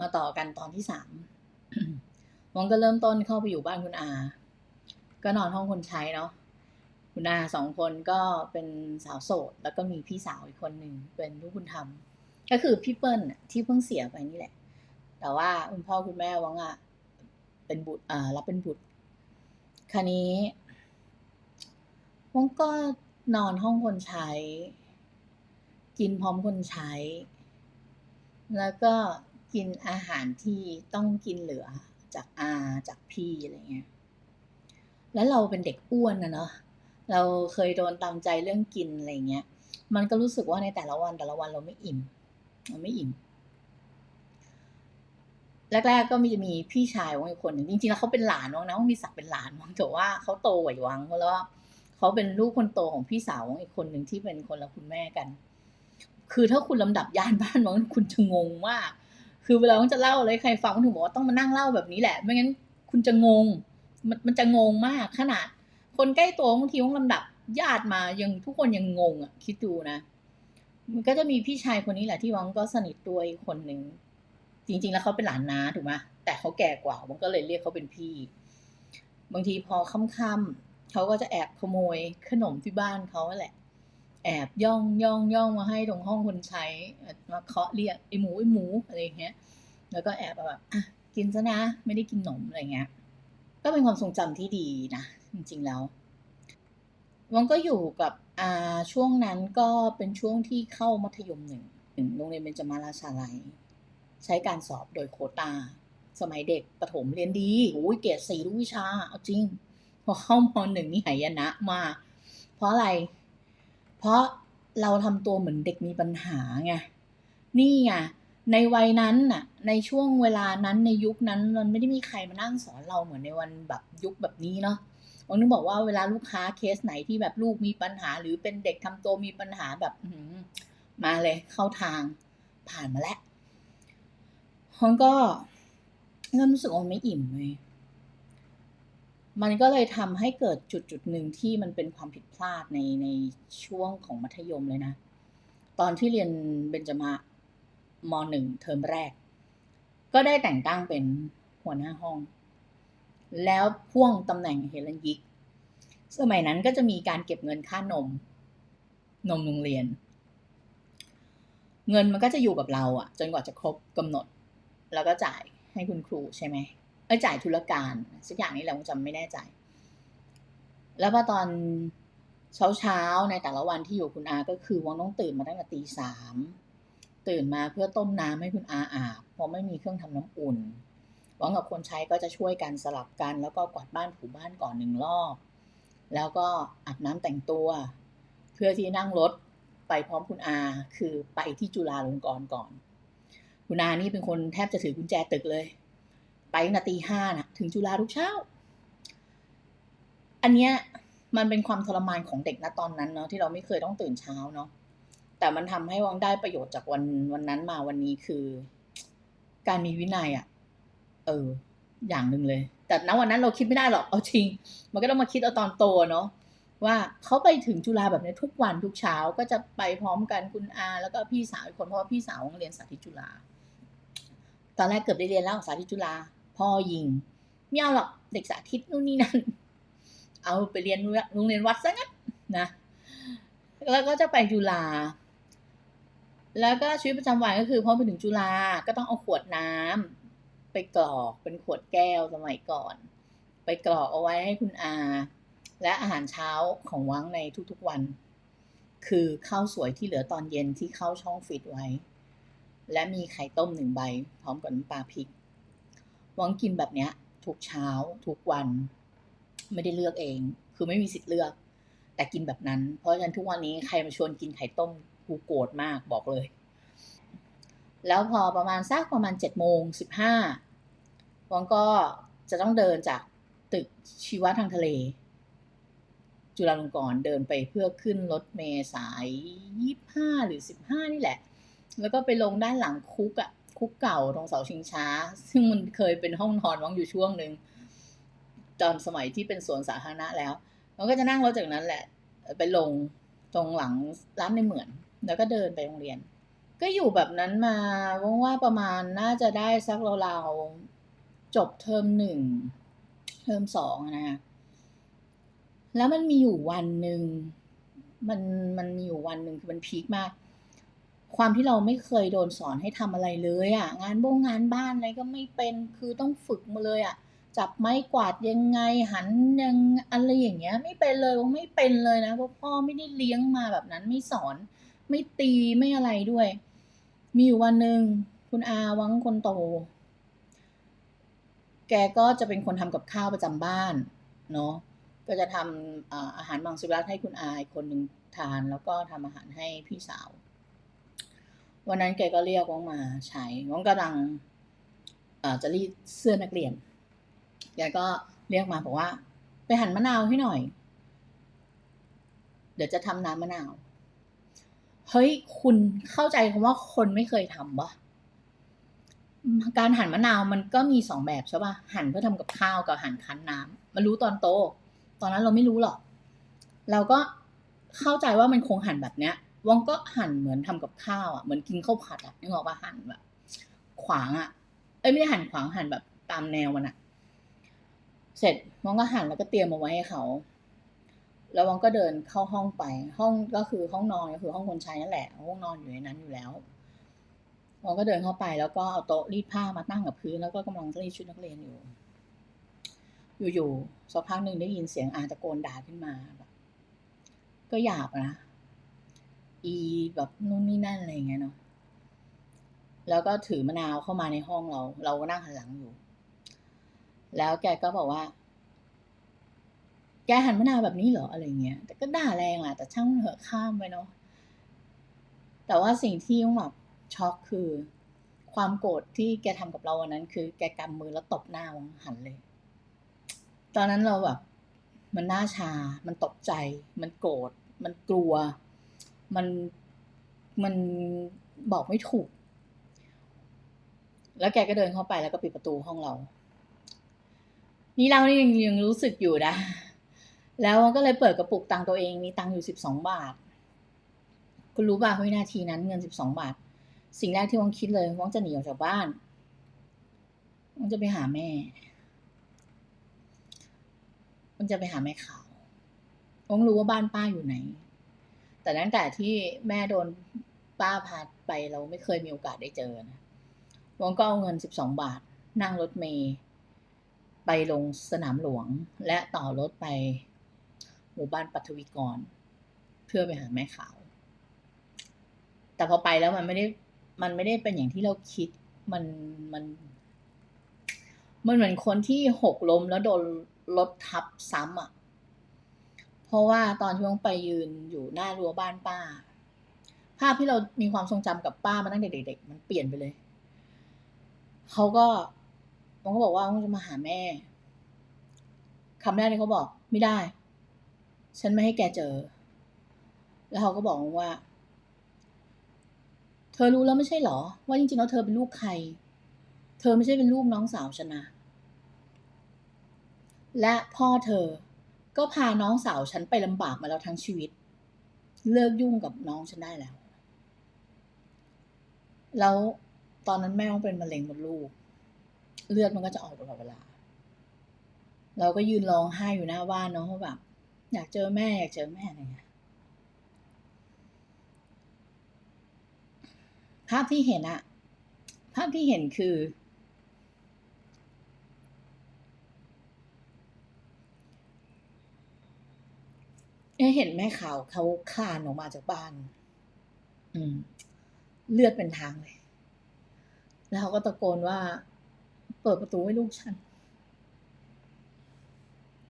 มาต่อกันตอนที่สามวังก็เริ่มต้นเข้าไปอยู่บ้านคุณอา ก็นอนห้องคนใช้เนาะคุณอาสองคนก็เป็นสาวโสด แล้วก็มีพี่สาวอีกคนหนึ่งเป็นลูกบุญธรรม ก็คือพี่เปิ้ลที่เพิ่งเสียไปนี่แหละ แต่ว่าคุณพ่อคุณแม่วังอะเป็นบุตรอ่ารับเป็นบุตรคราวนี้วังก็นอนห้องคนใช้ กินพร้อมคนใช้ แล้วก็ กินอาหารที่ต้องกินเหลือจากอาจากพี่อะไรเงี้ย แล้วเราเป็นเด็กอ้วนนะเนาะ เราเคยโดนตามใจเรื่องกินอะไรเงี้ย มันก็รู้สึกว่าในแต่ละวันแต่ละวันเราไม่อิ่ม เราไม่อิ่ม แรกๆก็มีจะมีพี่ชายวังอีกคนหนึ่งจริงๆแล้วเขาเป็นหลานวังนะวังมีศักดิ์เป็นหลานวังแต่ว่าเขาโตกว่าวังเพราะว่าเขาเป็นลูกคนโตของพี่สาววังอีกคนหนึ่งที่เป็นคนละคุณแม่กัน คือถ้าคุณลำดับยานบ้านวังคุณจะงงมาก คือเวลาวังจะเล่าอะไรใครฟังถึงบอกว่าต้องมานั่งเล่าแบบนี้แหละ ไม่งั้นคุณจะงง มันมันจะงงมากขนาด คนใกล้ตัวบางทีวังลำดับญาติมายังทุกคนยังงงอะ คิดดูนะ มันก็จะมีพี่ชายคนนี้แหละที่วังก็สนิทด้วยคนหนึ่งจริง ๆ แล้วเขาเป็นหลานน้าถูกไหมแต่เขาแก่กว่าวังก็เลยเรียกเขาเป็นพี่ บางทีพอค่ำๆเขาก็จะแอบขโมยขนมที่บ้านเขาแหละ แอบย่องย่องย่องมาให้ตรงห้องคนใช้มาเคาะเรียกไอหมูไอหมูอะไรอย่างเงี้ย แล้วก็แอบแบบอะกินซะนะ ไม่ได้กินขนมอะไรเงี้ย ก็เป็นความทรงจำที่ดีนะ จริงๆแล้ววังก็อยู่กับอาช่วงนั้นก็เป็นช่วงที่เข้ามัธยมหนึ่งโรงเรียนเบญจมาราชาลัย ใช้การสอบโดยโคตา สมัยเด็กประถมเรียนดีโอ้ยเกรดสี่ทุกวิชา เอาจริง พอเข้ามหนึ่งนี่หายนะมากเพราะอะไร เพราะเราทำตัวเหมือนเด็กมีปัญหาไงนี่ไงในวัยนั้นน่ะ ในช่วงเวลานั้นในยุคนั้นมันไม่ได้มีใครมานั่งสอนเราเหมือนในวันแบบยุคแบบนี้เนาะวันนึงบอกว่าเวลาลูกค้าเคสไหนที่แบบลูกมีปัญหา หรือเป็นเด็กทำตัวมีปัญหาแบบมาเลยเข้าทางผ่านมาแล้วมันก็เริ่มรู้สึกว่าไม่อิ่มเลย มันก็เลยทำให้เกิดจุดจุดหนึ่งที่มันเป็นความผิดพลาดในในช่วงของมัธยมเลยนะ ตอนที่เรียนเบญจมามหนึ่งเทอมแรก ก็ได้แต่งตั้งเป็นหัวหน้าห้อง แล้วพ่วงตำแหน่งเฮลันยิก สมัยนั้นก็จะมีการเก็บเงินค่านม นมโรงเรียน เงินมันก็จะอยู่กับเราอะจนกว่าจะครบกำหนด แล้วก็จ่ายให้คุณครูใช่ไหม เออจ่ายธุรการ สักอย่างนี้แหละผมจำไม่แน่ใจ แล้วพอตอนเช้าเช้าในแต่ละวันที่อยู่คุณอา ก็คือวังต้องตื่นมาตั้งแต่ตีสามตื่นมาเพื่อต้มน้ำให้คุณอาอาบเพราะไม่มีเครื่องทำน้ำอุ่นวังกับคนใช้ก็จะช่วยกันสลับกัน แล้วก็กวาดบ้านถูบ้านก่อนหนึ่งรอบ แล้วก็อาบน้ำแต่งตัว เพื่อที่นั่งรถไปพร้อมคุณอา คือไปที่จุฬาลงกรณ์ก่อน คุณอานี่เป็นคนแทบจะถือกุญแจตึกเลย ไปนาตีห้านะถึงจุฬาทุกเช้า อันเนี้ยมันเป็นความทรมานของเด็กณตอนนั้นเนาะที่เราไม่เคยต้องตื่นเช้าเนาะแต่มันทำให้วังได้ประโยชน์จากวันวันนั้นมาวันนี้คือ การมีวินัยอะ่ะ เออ อย่างหนึ่งเลย แต่ณวันนั้นเราคิดไม่ได้หรอกเอาจริง มันก็ต้องมาคิดเอาตอนโตเนาะว่าเขาไปถึงจุฬาแบบนี้ทุกวันทุกเช้าก็จะไปพร้อมกันคุณอา แล้วก็พี่สาวอีกคนเพราะว่าพี่สาวเรียนสาธิตจุฬาตอนแรกเกือบได้เรียนแล้วสาธิตจุฬา พ่อยิงไม่เอาหรอกเด็กสาธิตนู่นนี่นั่น เอาไปเรียนโรงเรียนวัดซะงั้นนะ แล้วก็จะไปจุฬาแล้วก็ชีวิตประจำวันก็คือพอไปถึงจุฬาก็ต้องเอาขวดน้ำไปกรอกเป็นขวดแก้วสมัยก่อน ไปกรอกเอาไว้ให้คุณอา และอาหารเช้าของวังในทุกๆวัน คือข้าวสวยที่เหลือตอนเย็นที่เข้าช่องฟิตไว้ และมีไข่ต้มหนึ่งใบพร้อมกับน้ำปลาพริก วังกินแบบเนี้ยทุกเช้าทุกวัน ไม่ได้เลือกเอง คือไม่มีสิทธิ์เลือก แต่กินแบบนั้น เพราะฉะนั้นทุกวันนี้ใครมาชวนกินไข่ต้มกูโกรธมากบอกเลย แล้วพอประมาณสักประมาณเจ็ดโมงสิบห้าวังก็จะต้องเดินจากตึกชีวะทางทะเล จุฬาลงกรณ์เดินไปเพื่อขึ้นรถเมล์สายยี่ห้าหรือสิบห้านี่แหละ แล้วก็ไปลงด้านหลังคุกอะ คุกเก่าตรงเสาชิงช้า ซึ่งมันเคยเป็นห้องนอนวังอยู่ช่วงหนึ่งตอนสมัยที่เป็นสวนสาธารณะแล้วเราก็จะนั่งรถจากนั้นแหละ ไปลงตรงหลังร้านในเหมือน แล้วก็เดินไปโรงเรียน ก็อยู่แบบนั้นมาว่างว่าประมาณน่าจะได้สักราวๆจบเทอมหนึ่งเทอมสองอะนะแล้วมันมีอยู่วันหนึ่งมันมันมีอยู่วันหนึ่งคือมันพีคมาก ความที่เราไม่เคยโดนสอนให้ทำอะไรเลยอะงานบ้งงานบ้านอะไรก็ไม่เป็นคือต้องฝึกมาเลยอะจับไม้กวาดยังไงหันยังอะไรอย่างเงี้ย ไม่เป็นเลยว่าไม่เป็นเลยนะเพราะพ่อไม่ได้เลี้ยงมาแบบนั้นไม่สอน ไม่ตีไม่อะไรด้วย มีอยู่วันหนึ่งคุณอาวังคนโต แกก็จะเป็นคนทำกับข้าวประจำบ้านเนาะก็จะทำอาอาหารมังสวิรัตให้คุณอาอีกคนหนึ่งทาน แล้วก็ทำอาหารให้พี่สาว วันนั้นแกก็เรียกวังมาใช้วังกำลังจะรีดเสื้อนักเรียน แกก็เรียกมาบอกว่า ไปหั่นมะนาวให้หน่อย เดี๋ยวจะทำน้ำมะนาว เฮ้ย คุณเข้าใจคำว่าคนไม่เคยทำปะการหั่นมะนาวมันก็มีสองแบบใช่ปะหั่นเพื่อทำกับข้าวกับหั่นคั้นน้ำมันรู้ตอนโต ตอนนั้นเราไม่รู้หรอก เราก็เข้าใจว่ามันคงหั่นแบบเนี้ย วังก็หั่นเหมือนทำกับข้าวอะเหมือนกินข้าวผัดอะนึกออกปะหั่นแบบ ขวางอะ เอ้ยไม่ได้หั่นขวางหั่นแบบตามแนวมันอะ เสร็จวังก็หั่นแล้วก็เตรียมมาไว้ให้เขา แล้ววังก็เดินเข้าห้องไป ห้องก็คือห้องนอนก็คือห้องคนใช้นั่นแหละห้องนอนอยู่ในนั้นอยู่แล้ววังก็เดินเข้าไปแล้วก็เอาโต๊ะรีดผ้ามาตั้งกับพื้นแล้วก็กำลังรีดชุดนักเรียนอยู่อยู่ๆสักพักหนึ่งได้ยินเสียงอาตะโกนด่าขึ้นมาแบบ ก็หยาบนะ อีแบบนู่นนี่นั่นอะไรเงี้ยเนาะแล้วก็ถือมะนาวเข้ามาในห้องเรา เราก็นั่งหันหลังอยู่ แล้วแกก็บอกว่า แกหันมะนาวแบบนี้เหรออะไรเงี้ย แต่ก็ด่าแรงแหละแต่ช่างเหอะข้ามไปเนาะ แต่ว่าสิ่งที่ต้องแบบช็อกคือ ความโกรธที่แกทำกับเราวันนั้น คือแกกำมือแล้วตบหน้าวังหันเลย ตอนนั้นเราแบบ มันหน้าชา มันตกใจ มันโกรธ มันกลัว มันมันบอกไม่ถูก แล้วแกก็เดินเข้าไปแล้วก็ปิดประตูห้องเรา นี่เรานี่ยังยังรู้สึกอยู่นะ แล้วก็เลยเปิดกระปุกตังตัวเอง มีตังอยู่สิบสองบาท คุณรู้ป่ะวินาทีนั้นเงินสิบสองบาท สิ่งแรกที่วังคิดเลยวังจะหนีออกจากบ้านวังจะไปหาแม่วังจะไปหาแม่ขาววังรู้ว่าบ้านป้าอยู่ไหน แต่ตั้งแต่ที่แม่โดนป้าพาไปเราไม่เคยมีโอกาสได้เจอนะวังก็เอาเงินสิบสองบาท นั่งรถเมย์ไปลงสนามหลวง และต่อรถไปหมู่บ้านปัทวีกร เพื่อไปหาแม่ขาว แต่พอไปแล้วมันไม่ได้มันไม่ได้เป็นอย่างที่เราคิดมันมันมันเหมือนคนที่หกล้มแล้วโดนรถทับซ้ำอะ ราะว่าตอนที่วงไปยืนอยู่หน้ารั้วบ้านป้า ภาพที่เรามีความทรงจำกับป้ามาตั้งแต่เด็กๆมันเปลี่ยนไปเลย เขาก็วงก็บอกว่าวงจะมาหาแม่คำแรกที่เขาบอก ไม่ได้ ฉันไม่ให้แกเจอ แล้วเขาก็บอกว่า เธอรู้แล้วไม่ใช่หรอ ว่าจริงๆแล้วเธอเป็นลูกใคร เธอไม่ใช่เป็นลูกน้องสาวฉันนะและพ่อเธอ ก็พาน้องสาวฉันไปลำบากมาแล้วทั้งชีวิต เลิกยุ่งกับน้องฉันได้แล้ว แล้วตอนนั้นแม่ต้องเป็นมะเร็งมดลูก เลือดมันก็จะออกตลอดเวลา เราก็ยืนร้องไห้อยู่หน้าบ้านเนาะเพราะแบบอยากเจอแม่อยากเจอแม่อะไรเงี้ยภาพที่เห็นอะภาพที่เห็นคือ เห็นแม่ขาวเขาคานออกมาจากบ้าน อืม เลือดเป็นทางเลย แล้วเขาก็ตะโกนว่า เปิดประตูให้ลูกฉัน